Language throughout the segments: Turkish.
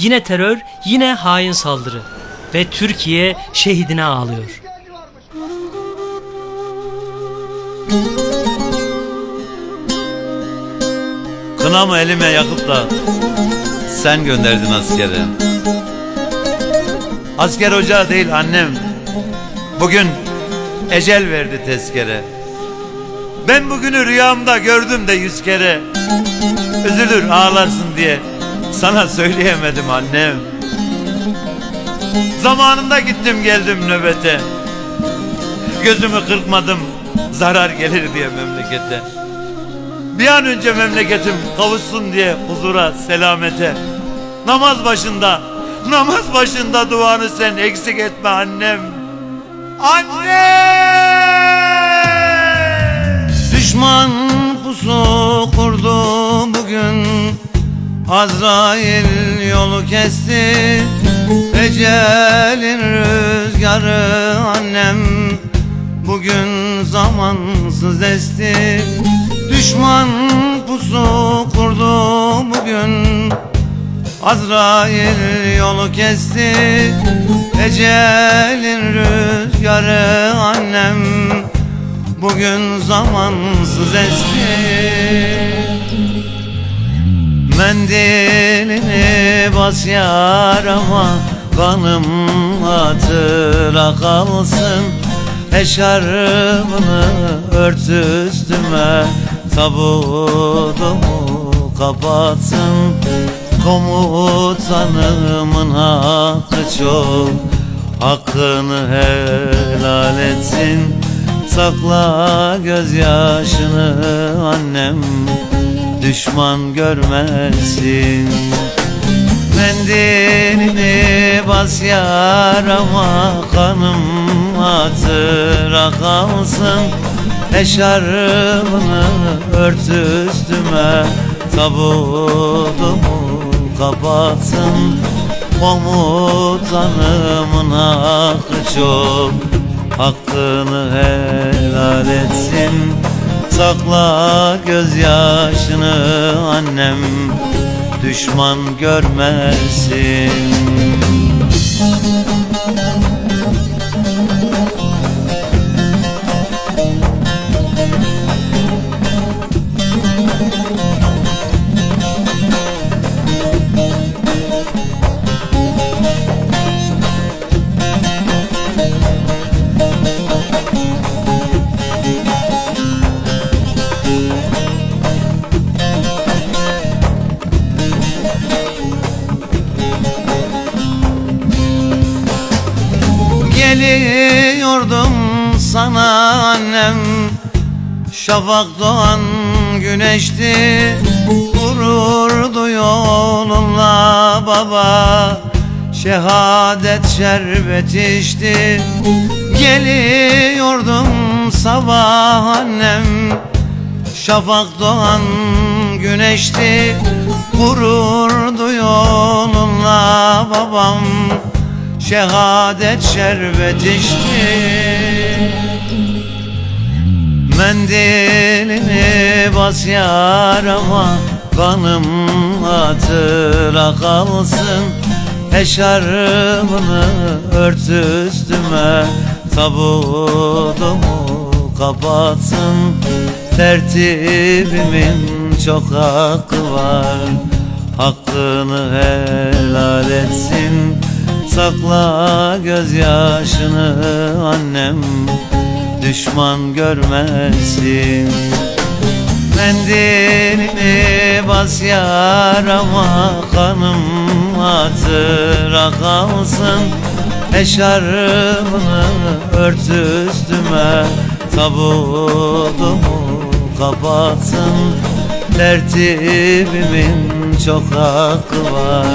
Yine terör, yine hain saldırı. Ve Türkiye şehidine ağlıyor. Kınamı elime yakıp da sen gönderdin askere. Asker ocağı değil annem. Bugün ecel verdi tezkere. Ben bugünü rüyamda gördüm de yüz kere. Üzülür ağlarsın diye sana söyleyemedim annem. Zamanında gittim geldim nöbete. Gözümü kırpmadım zarar gelir diye memlekete. Bir an önce memleketim kavuşsun diye huzura, selamete. Namaz başında, namaz başında duanı sen eksik etme annem. Anne! Düşman pusu kurdu bugün Azrail yolu kesti Ecelin rüzgarı annem. Bugün zamansız esti Düşman pusu kurdu bugün. Azrail yolu kesti Ecelin rüzgarı annem. Bugün zamansız esti Mendilini bas yarama Kanım hatıra kalsın. Eşarbını ört üstüme Tabutumu kapatsın. Komutanımın hakkı çok Hakkını helal etsin. Sakla gözyaşını annem Düşman görmesin. Mendilini bas yarama Kanım hatıra kalsın. Eşarbını ört üstüme Tabutumu kapatsın. Komutanımın hakkı çok Hakkını helal etsin Sakla gözyaşını annem Düşman görmesin sana annem Şafak doğan güneşti. Vururdu yolunla baba. Şehadet şerbet içti. Geliyordum sabah annem. Şafak doğan güneşti. Vururdu yolunla babam. Şehadet şerbet içti Mendilini bas yarama Kanım hatıra kalsın. Eşarbını ört üstüme Tabutumu kapatsın. Tertibimin çok hakkı var Hakkını helal etsin. Sakla gözyaşını annem Düşman görmesin. Mendilini bas yarama Kanım hatıra kalsın Eşarbını ört üstüme Tabutumu kapatsın. Tertibimin çok hakkı var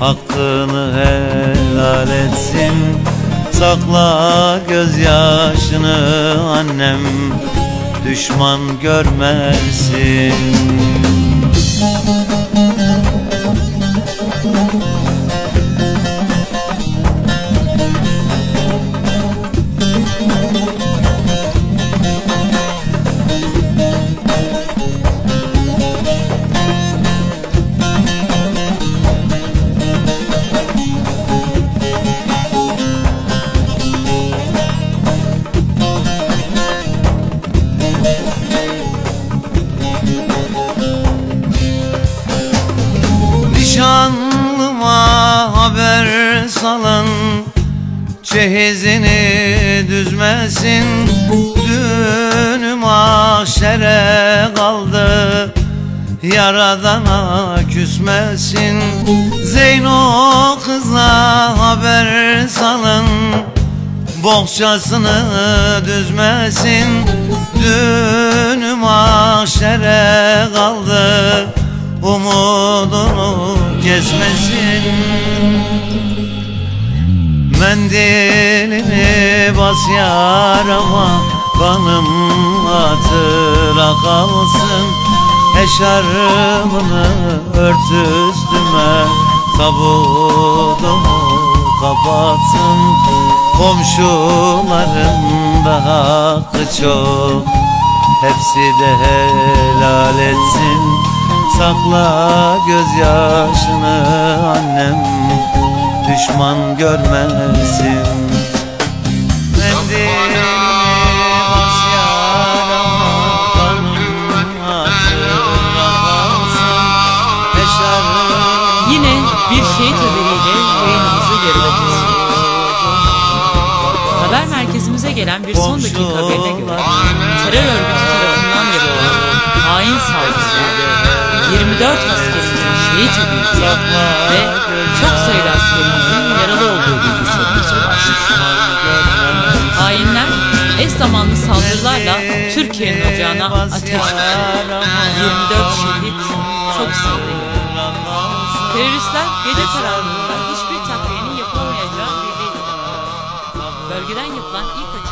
Hakkını helal etsin Sakla gözyaşını annem. Düşman görmesin Düğünüma haber salın Çehizini düzmesin. Düğünüm mahşere kaldı Yaradana küsmesin. Zeyno kıza haber salın Bohçasını düzmesin. Düğünü mahşere kaldı Umudunu kesmesin Mendilini bas yarama Kanım hatıra kalsın. Eşarbını ört üstüme Tabutumu kapatsın. Komşuların da hakkı çok Hepsi de helal etsin Sakla gözyaşını annem Düşman görmesin Mendilini bas yarama Kanım hatıra kalsın Eşarbını Yine bir şehit haberiyle yayınımızı kesiyoruz. Haber merkezimize gelen bir son dakika haberine göre terör örgütü tarafından hain saldırıda 24 askerimizin şehit edildiği ve çok sayıda askerimizin yaralı olduğu bilgisi. Hainler eş zamanlı saldırılarla Türkiye'nin ocağına ateş düşürdü. 24 şehit çok sayıda. Teröristler gece karanlığında hiçbir takviyenin yapılamayacağı bildirildi. Bölgeden yapılan ilk açıklamaya